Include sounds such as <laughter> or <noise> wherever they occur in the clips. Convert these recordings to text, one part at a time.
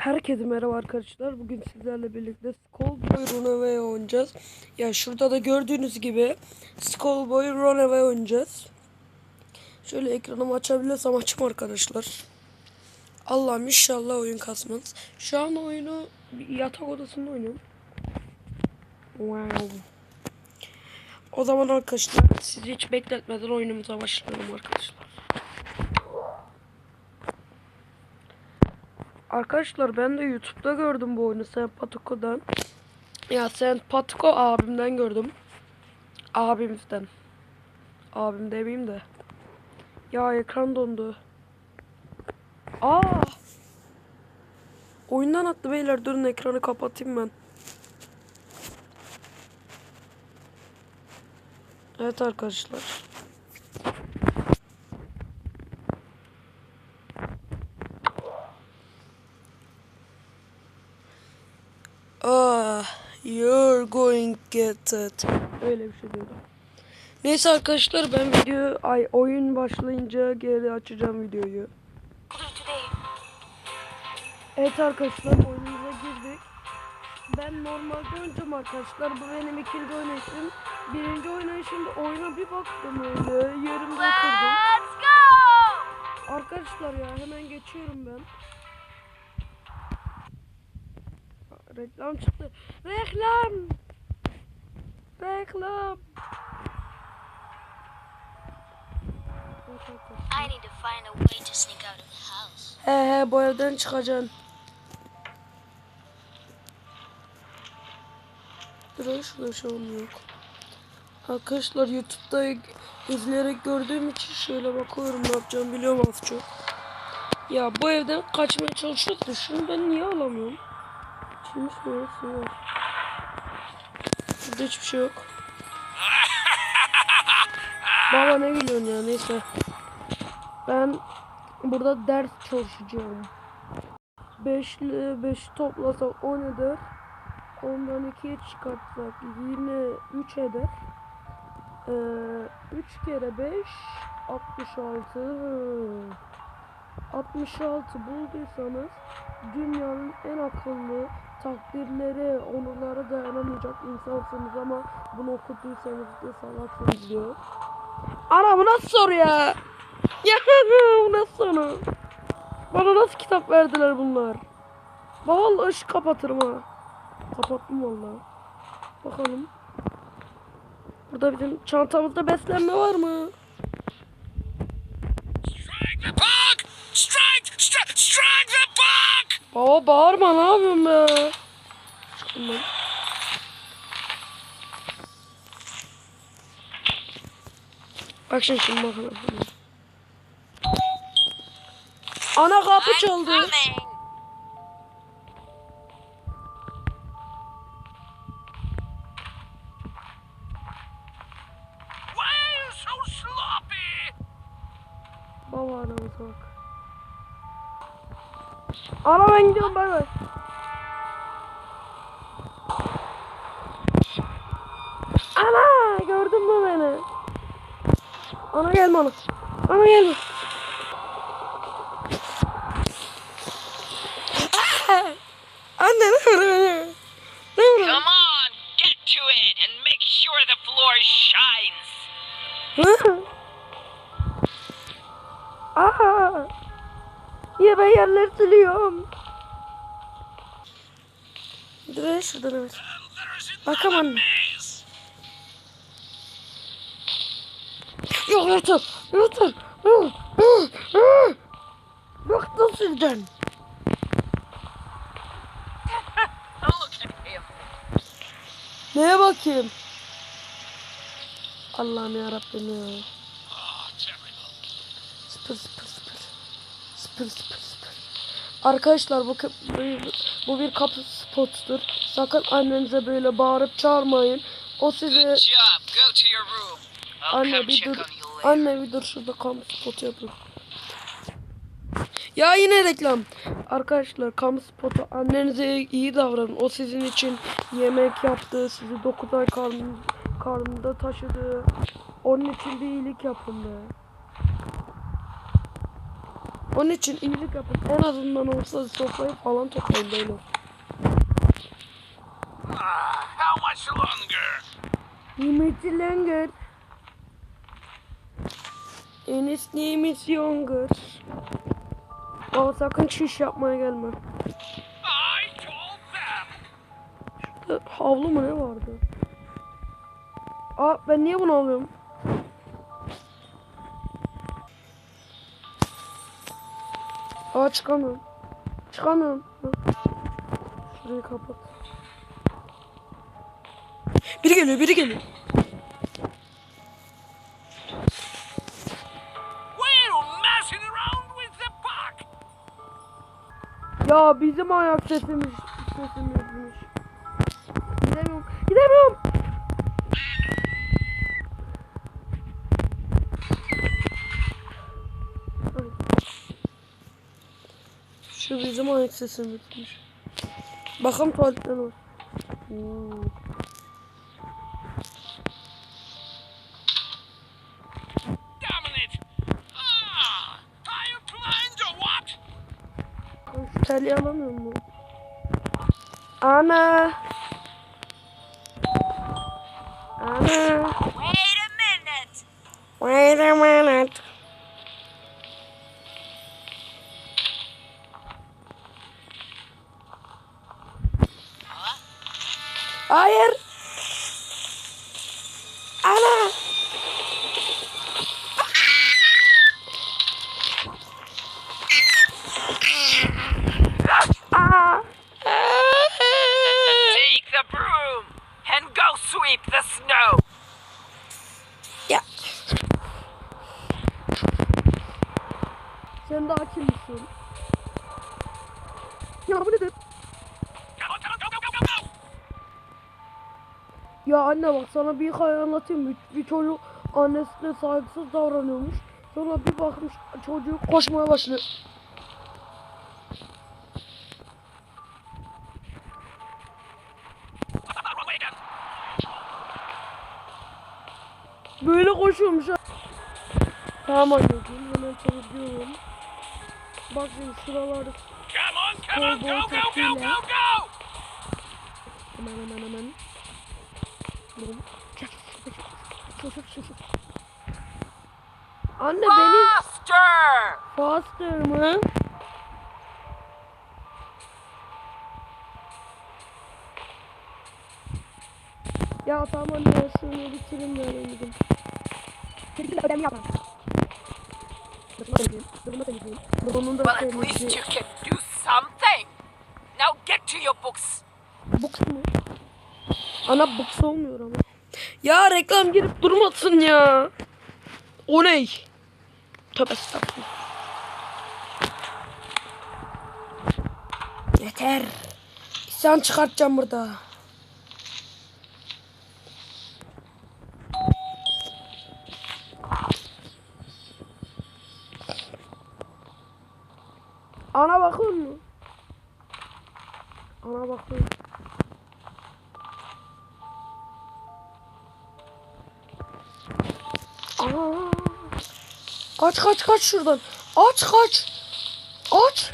Herkese merhaba arkadaşlar. Bugün sizlerle birlikte Skullboy Runaway oynayacağız. Ya şurada da gördüğünüz gibi Skullboy Runaway oynayacağız. Şöyle ekranımı açabilirsem açayım arkadaşlar. Allah'ım inşallah oyun kasmaz. Şu an oyunu yatak odasında oynuyorum. Wow. O zaman arkadaşlar sizi hiç bekletmeden oyunumuza başlayalım arkadaşlar. Arkadaşlar ben de YouTube'da gördüm bu oyunu Sen Patuko'dan. Ya Sen Patuko abimden gördüm. Abimizden. Abim demeyeyim de. Ya ekran dondu. Aa! Oyundan attı beyler durun ekranı kapatayım ben. Evet arkadaşlar. Ah, you're get it. Öyle bir şey diyordu. Neyse arkadaşlar ben video ay oyun başlayınca geri açacağım videoyu. Evet arkadaşlar oyunumuza girdik. Ben normalde oynayacağım arkadaşlar. Bu benim ikinci oynayışım. Birinci oynayışımda oyuna bir baktım öyle. Yarımda go! Arkadaşlar ya hemen geçiyorum ben. Reklam çıktı. Reklam. Reklam. Evet arkadaşlar. I need to find a way to sneak out of the house. He he bu evden çıkacaksın. Dur şurada şu an yok. Arkadaşlar YouTube'da izleyerek gördüğüm için şöyle bakıyorum ne yapacağım biliyorum az çok. Ya bu evden kaçmaya çalışıyoruz da şunu ben niye alamıyorum? Şimdi şurası var. Burada hiçbir şey yok. Baba ne gülüyorsun ya neyse. Ben burada ders çalışacağım. 5 ile 5 toplasak 10 eder. Ondan 2'ye çıkartsak yine 3 eder. Ee, 3 kere 5 66 66 bulduysanız dünyanın en akıllı takdirlere, onurlara dayanamayacak insansınız ama bunu okuduysanız da salaksınız diyor. Ana bu nasıl soru ya? <laughs> Ya bu nasıl soru? Bana nasıl kitap verdiler bunlar? Vallahi ışık kapatırım ha. Kapattım vallahi. Bakalım. Burada bizim çantamızda beslenme var mı? Strike the! Strike! Strike! Strike the bug! Baba bağırma ne yapıyorsun be? Bak şimdi şimdi bakalım. Ana kapı çaldı. Ben gidiyorum bay bay. Ana gördün mü beni? Ana gelme ana. Ana gelme. Anne ne vuruyor beni? Ne vuruyor? Come on, get to it and make sure the floor shines. Aha! Ya ben yerleri siliyorum. Dur şuradan evet. Bakamam. Yok hı, hı. Bıktım sizden. Neye bakayım? Allah'ım ya. Terrible. Sıfır sıfır sıfır. Sıfır sıfır sıfır. Arkadaşlar bu, bu, bir kapı spotudur. Sakın annenize böyle bağırıp çağırmayın. O size anne bir dur. Anne bir dur şurada kamu spotu yapıyorum. Ya yine reklam. Arkadaşlar kamu spotu annenize iyi davranın. O sizin için yemek yaptı. Sizi 9 ay karnın, karnında taşıdı. Onun için bir iyilik yapın be. Onun için iyilik yapın. En azından olsa sofrayı falan toplayın böyle. How much longer? Nimetli Langer. Enes Nimet Younger. Aa sakın şiş yapmaya gelme. I told them. E, Havlu mu ne vardı? Aa ben niye bunu alıyorum? Aa çıkamıyorum. Çıkamıyorum. Şurayı kapat. Biri geliyor, biri geliyor. We're messing around with the puck. Ya bizim ayak sesimiz sesimizmiş. Ah, are you blind or what? Ay, Şu telliyi alamıyor mu? Ana. Ana. Wait a minute. Wait a minute. Hayır. Ana. Anne bak sana bir hikaye anlatayım. Bir, bir çocuk annesine saygısız davranıyormuş. Sonra bir bakmış çocuk koşmaya başlıyor. Böyle koşuyormuş ha. Tamam anneciğim hemen çalışıyorum. Bak şimdi şuralar Come on, come on, go, go, go, go, go. hemen hemen hemen. Çek, çek, çek, çek. Anne beni Faster! Faster mı? Ya tamam anne şunu bitirin de öyle gidin. Çekil ödemi yapma. Bunun da Well, at least temizleyeyim. you can do something. Now get to your books. Boks mu? Ana boks olmuyor ama. Ya reklam girip durmasın ya. O ne? Tövbe estağfurullah. Yeter. İsyan çıkartacağım burada. Ana bakıyor mu? Ana bakıyor. Kaç kaç kaç şuradan. Aç kaç. Aç.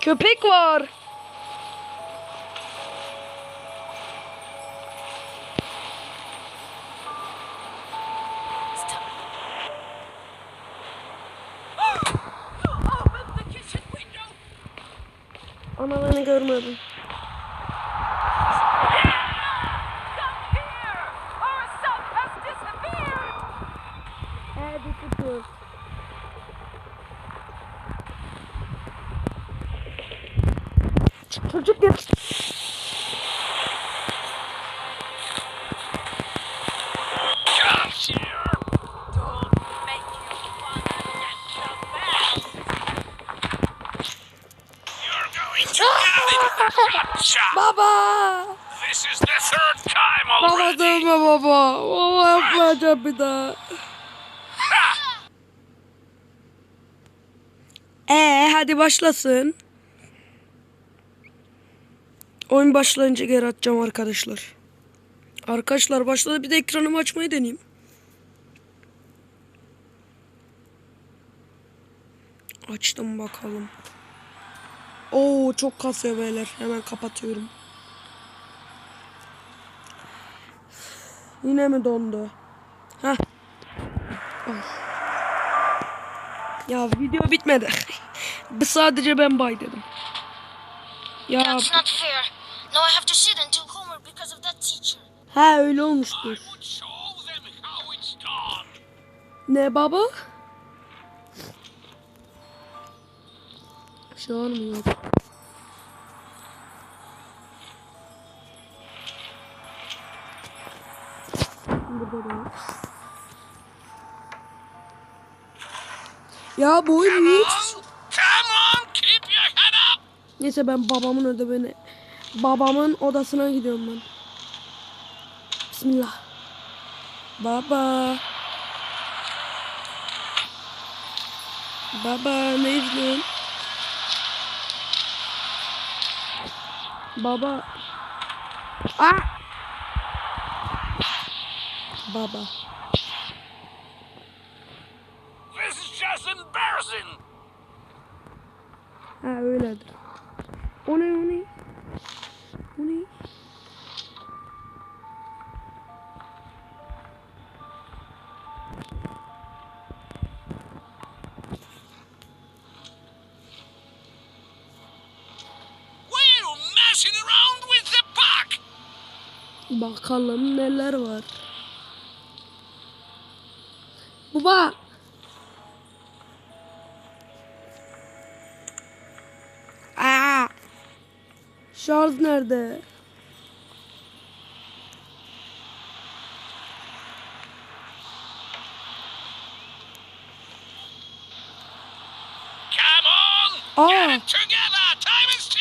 Köpek var. Hadi tutuyor. Çocuk gel. Baba. This is the third time Baba already. dövme baba. Baba yapmayacağım bir daha. Ee hadi başlasın. Oyun başlayınca geri atacağım arkadaşlar. Arkadaşlar başladı bir de ekranımı açmayı deneyeyim. Açtım bakalım. Oo çok kasıyor beyler. Hemen kapatıyorum. Yine mi dondu? Heh. Ah. Ya video bitmedi. <laughs> Bu sadece ben bay dedim. Ya That's not fair. Now I have to sit and do homework because of that teacher. ha öyle olmuştur. Ne baba? Şu an mı yok? Burada da. Ya bu oyun niye hiç... Come on, keep your head up. Neyse ben babamın ödevine... Babamın odasına gidiyorum ben. Bismillah. Baba. Baba ne izliyorsun? Baba. Aa! Baba. This is just embarrassing. Ha öyledir. O ne o ne? Messing around with the puck. Bakalım neler var. Baba. Aa. Şarj nerede? Come on, Aa. get it together. Time is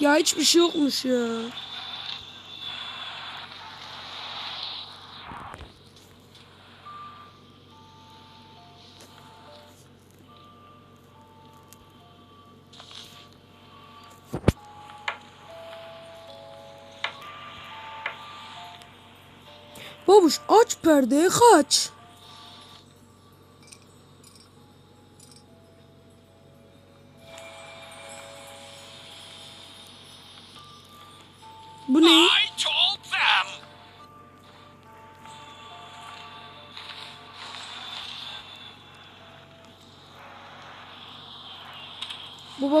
Ya hiçbir şey yokmuş ya. Babuş aç perdeyi kaç.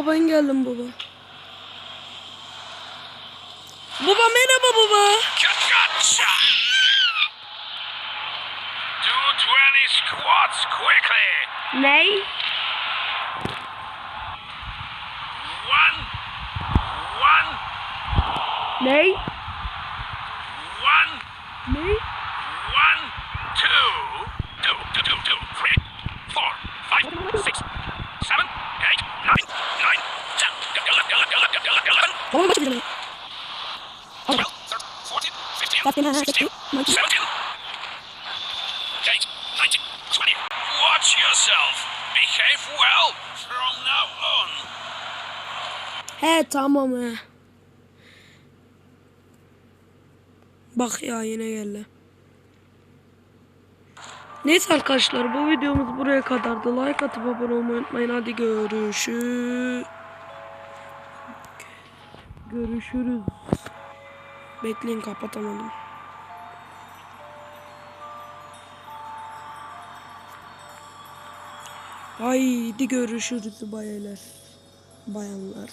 Baba ben geldim baba. Baba merhaba baba. Gotcha. Do 20 squats quickly. Ney? One, one, Ney? Ha, sixteen, maç. seventeen, eight, nineteen, twenty. Watch yourself. Behave well from now on. He tamam he. Bak ya yine geldi. Neyse arkadaşlar bu videomuz buraya kadardı. Like atıp abone olmayı unutmayın. Hadi görüşürüz. Görüşürüz. Bekleyin kapatamadım. Haydi görüşürüz bayeler. Bayanlar.